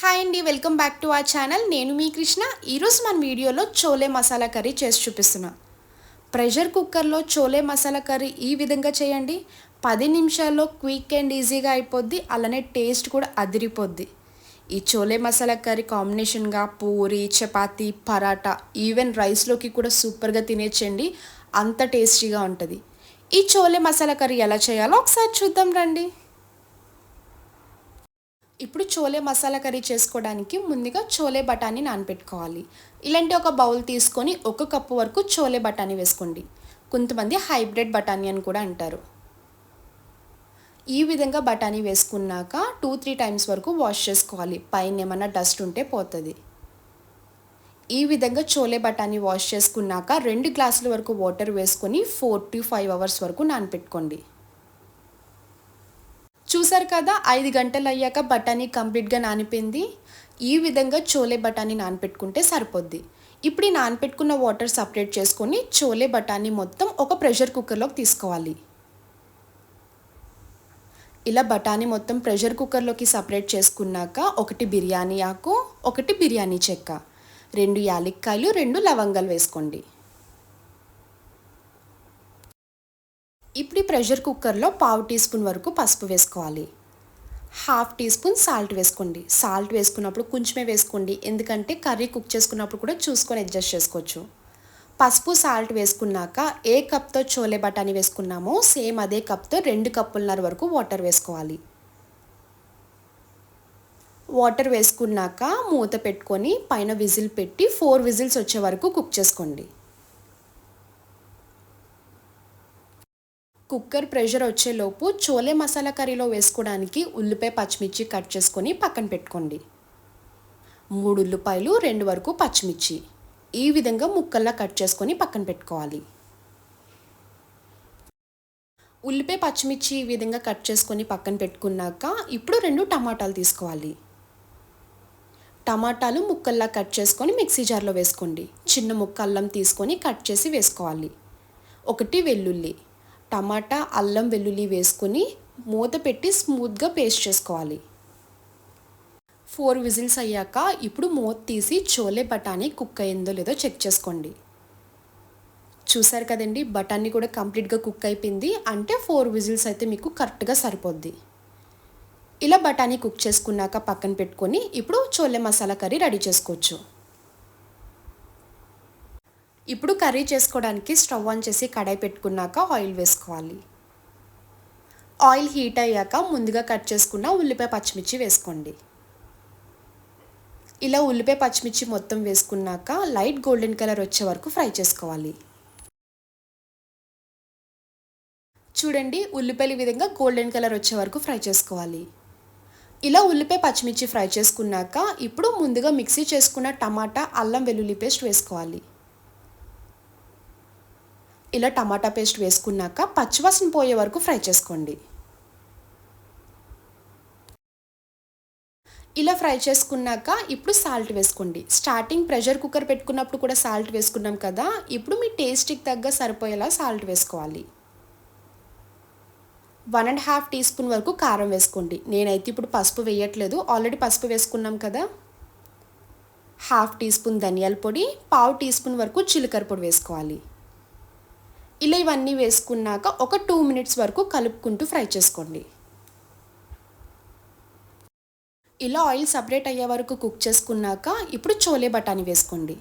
Hi అండి welcome back to our channel నేను మీ కృష్ణ. ఈరోజు మన వీడియోలో చోలే మసాలా కర్రీ చేసి చూపిస్తున్నా. ప్రెషర్ కుక్కర్లో చోలే మసాలా కర్రీ ఈ విధంగా చేయండి. పది నిమిషాల్లో క్విక్ అండ్ ఈజీగా అయిపోద్ది. అలానే టేస్ట్ కూడా అదిరిపోద్ది. ఈ చోలే మసాలా కర్రీ కాంబినేషన్గా పూరి చపాతి పరాటా ఈవెన్ రైస్లోకి కూడా సూపర్గా తినేచ్చండి అంత టేస్టీగా ఉంటుంది. ఈ చోలే మసాలా కర్రీ ఎలా చేయాలో ఒకసారి చూద్దాం రండి. ఇప్పుడు చోలే మసాలా కర్రీ చేసుకోవడానికి ముందుగా చోలే బఠానీ నానబెట్టుకోవాలి ఇలాంటి ఒక బౌల్ తీసుకొని ఒక కప్పు వరకు చోలే బఠానీ వేసుకోండి. కొంతమంది హైబ్రిడ్ బఠానీ అని కూడా అంటారు. ఈ విధంగా బఠానీ వేసుకున్నాక టూ త్రీ టైమ్స్ వరకు వాష్ చేసుకోవాలి. పైన ఏమైనా డస్ట్ ఉంటే పోతుంది. ఈ విధంగా చోలే బఠానీ వాష్ చేసుకున్నాక రెండు గ్లాసుల వరకు వాటర్ వేసుకొని ఫోర్ టు ఫైవ్ అవర్స్ వరకు నానపెట్టుకోండి. చూసారు కదా ఐదు గంటలు అయ్యాక బఠానీ కంప్లీట్గా నానిపోయింది. ఈ విధంగా చోలే బఠానీ నానపెట్టుకుంటే సరిపోద్ది. ఇప్పుడు ఈ నానపెట్టుకున్న వాటర్ సపరేట్ చేసుకొని చోలే బఠానీ మొత్తం ఒక ప్రెషర్ కుక్కర్లోకి తీసుకోవాలి. ఇలా బఠానీ మొత్తం ప్రెషర్ కుక్కర్లోకి సపరేట్ చేసుకున్నాక ఒకటి బిర్యానీ ఆకు ఒకటి బిర్యానీ చెక్క రెండు యాలక్కాయలు రెండు లవంగాలు వేసుకోండి. ఇప్పుడు ఈ ప్రెషర్ కుక్కర్లో పావు టీ స్పూన్ వరకు పసుపు వేసుకోవాలి. హాఫ్ టీ స్పూన్ సాల్ట్ వేసుకోండి. సాల్ట్ వేసుకున్నప్పుడు కొంచెమే వేసుకోండి. ఎందుకంటే కర్రీ కుక్ చేసుకున్నప్పుడు కూడా చూసుకొని అడ్జస్ట్ చేసుకోవచ్చు. పసుపు సాల్ట్ వేసుకున్నాక ఏ కప్తో చోలే బఠానీ వేసుకున్నామో సేమ్ అదే కప్తో రెండు కప్పులన్నర వరకు వాటర్ వేసుకోవాలి. వాటర్ వేసుకున్నాక మూత పెట్టుకొని పైన విజిల్ పెట్టి ఫోర్ విజిల్స్ వచ్చే వరకు కుక్ చేసుకోండి. కుక్కర్ ప్రెషర్ వచ్చేలోపు చోలే మసాలా కర్రీలో వేసుకోవడానికి ఉల్లిపాయ పచ్చిమిర్చి కట్ చేసుకొని పక్కన పెట్టుకోండి. మూడు ఉల్లిపాయలు రెండు వరకు పచ్చిమిర్చి. ఈ విధంగా ముక్కల్లా కట్ చేసుకొని పక్కన పెట్టుకోవాలి. ఉల్లిపాయ పచ్చిమిర్చి ఈ విధంగా కట్ చేసుకొని పక్కన పెట్టుకున్నాక ఇప్పుడు రెండు టమాటాలు తీసుకోవాలి. టమాటాలు ముక్కల్లా కట్ చేసుకొని మిక్సీ జార్లో వేసుకోండి. చిన్న ముక్క అల్లం తీసుకొని కట్ చేసి వేసుకోవాలి. ఒకటి వెల్లుల్లి. టమాటా అల్లం వెల్లుల్లి వేసుకొని మూత పెట్టి స్మూత్గా పేస్ట్ చేసుకోవాలి. ఫోర్ విజిల్స్ అయ్యాక ఇప్పుడు మూత తీసి చోలే బఠానీ కుక్ అయిందో లేదో చెక్ చేసుకోండి. చూసారు కదండి బఠానీ కూడా కంప్లీట్గా కుక్ అయిపోయింది. అంటే ఫోర్ విజిల్స్ అయితే మీకు కరెక్ట్గా సరిపోద్ది. ఇలా బఠానీ కుక్ చేసుకున్నాక పక్కన పెట్టుకొని ఇప్పుడు చోలే మసాలా కర్రీ రెడీ చేసుకోవచ్చు. ఇప్పుడు కర్రీ చేసుకోవడానికి స్టవ్ ఆన్ చేసి కడాయి పెట్టుకున్నాక ఆయిల్ వేసుకోవాలి. ఆయిల్ హీట్ అయ్యాక ముందుగా కట్ చేసుకున్న ఉల్లిపాయ పచ్చిమిర్చి వేసుకోండి. ఇలా ఉల్లిపాయ పచ్చిమిర్చి మొత్తం వేసుకున్నాక లైట్ గోల్డెన్ కలర్ వచ్చే వరకు ఫ్రై చేసుకోవాలి. చూడండి ఉల్లిపాయలు విధంగా గోల్డెన్ కలర్ వచ్చే వరకు ఫ్రై చేసుకోవాలి. ఇలా ఉల్లిపాయ పచ్చిమిర్చి ఫ్రై చేసుకున్నాక ఇప్పుడు ముందుగా మిక్సీ చేసుకున్న టమాటా అల్లం వెల్లుల్లి పేస్ట్ వేసుకోవాలి. ఇలా టమాటా పేస్ట్ వేసుకున్నాక పచ్చివాసన పోయే వరకు ఫ్రై చేసుకోండి. ఇలా ఫ్రై చేసుకున్నాక ఇప్పుడు సాల్ట్ వేసుకోండి. స్టార్టింగ్ ప్రెషర్ కుక్కర్ పెట్టుకున్నప్పుడు కూడా సాల్ట్ వేసుకున్నాం కదా ఇప్పుడు మీ టేస్ట్కి తగ్గ సరిపోయేలా సాల్ట్ వేసుకోవాలి. One and half teaspoon వరకు కారం వేసుకోండి. నేనైతే ఇప్పుడు పసుపు వేయట్లేదు. ఆల్రెడీ పసుపు వేసుకున్నాం కదా. హాఫ్ టీ స్పూన్ ధనియాల పొడి పావు టీ స్పూన్ వరకు జీలకర్ర పొడి వేసుకోవాలి. ఇలా ఇవన్నీ వేసుకున్నాక ఒక టూ మినిట్స్ వరకు కలుపుకుంటూ ఫ్రై చేసుకోండి. ఇలా ఆయిల్ సపరేట్ అయ్యే వరకు కుక్ చేసుకున్నాక ఇప్పుడు చోలే బఠానీ వేసుకోండి.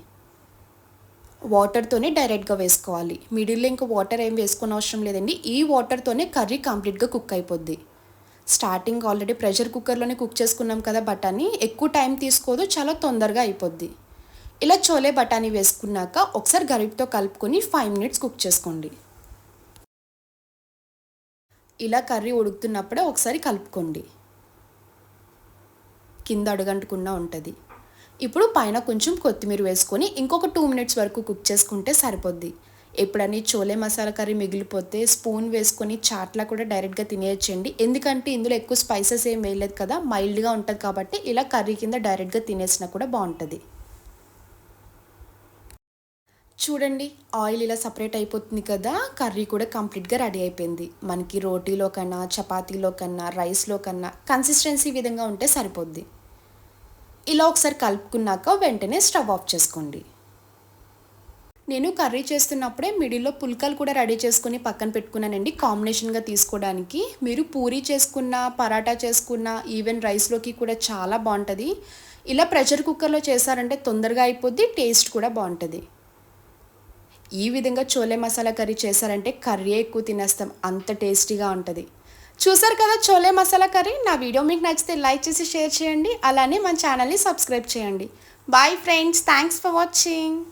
వాటర్తోనే డైరెక్ట్గా వేసుకోవాలి. మిడిల్లో ఇంకా వాటర్ ఏం వేసుకునే అవసరం లేదండి. ఈ వాటర్తోనే కర్రీ కంప్లీట్గా కుక్ అయిపోద్ది. స్టార్టింగ్ ఆల్రెడీ ప్రెషర్ కుక్కర్లోనే కుక్ చేసుకున్నాం కదా బఠానీ. ఎక్కువ టైం తీసుకోదు చాలా తొందరగా అయిపోద్ది. ఇలా చోలే బఠానీ వేసుకున్నాక ఒకసారి గరిటతో కలుపుకొని ఫైవ్ మినిట్స్ కుక్ చేసుకోండి. ఇలా కర్రీ ఉడుకుతున్నప్పుడే ఒకసారి కలుపుకోండి. కింద అడుగంటకుండా ఉంటుంది. ఇప్పుడు పైన కొంచెం కొత్తిమీర వేసుకొని ఇంకొక టూ మినిట్స్ వరకు కుక్ చేసుకుంటే సరిపోద్ది. ఎప్పుడని చోలే మసాలా కర్రీ మిగిలిపోతే స్పూన్ వేసుకొని చాట్లా కూడా డైరెక్ట్గా తినేయచ్చండి. ఎందుకంటే ఇందులో ఎక్కువ స్పైసెస్ ఏం వేయలేదు కదా మైల్డ్గా ఉంటుంది కాబట్టి ఇలా కర్రీ కింద డైరెక్ట్గా తినేసినా కూడా బాగుంటుంది. చూడండి ఆయిల్ ఇలా సపరేట్ అయిపోతుంది కదా కర్రీ కూడా కంప్లీట్గా రెడీ అయిపోయింది. మనకి రోటీలో కన్నా చపాతీలో కన్నా రైస్లో కన్నా కన్సిస్టెన్సీ విధంగా ఉంటే సరిపోద్ది. ఇలా ఒకసారి కలుపుకున్నాక వెంటనే స్టవ్ ఆఫ్ చేసుకోండి. నేను కర్రీ చేస్తున్నప్పుడే మిడిల్లో పుల్కలు కూడా రెడీ చేసుకుని పక్కన పెట్టుకున్నానండి. కాంబినేషన్గా తీసుకోవడానికి. మీరు పూరీ చేసుకున్న పరాటా చేసుకున్న ఈవెన్ రైస్లోకి కూడా చాలా బాగుంటుంది. ఇలా ప్రెషర్ కుక్కర్లో చేశారంటే తొందరగా అయిపోద్ది టేస్ట్ కూడా బాగుంటుంది. ఈ విధంగా చోలే మసాలా కర్రీ చేశారంటే కర్రీ ఎక్కువ తినేస్తాం. అంత టేస్టీగా ఉంటుంది. చూసారు కదా చోలే మసాలా కర్రీ? నా వీడియో మీకు నచ్చితే లైక్ చేసి షేర్ చేయండి. అలానే మన ఛానల్ని సబ్స్క్రైబ్ చేయండి. Bye friends thanks for watching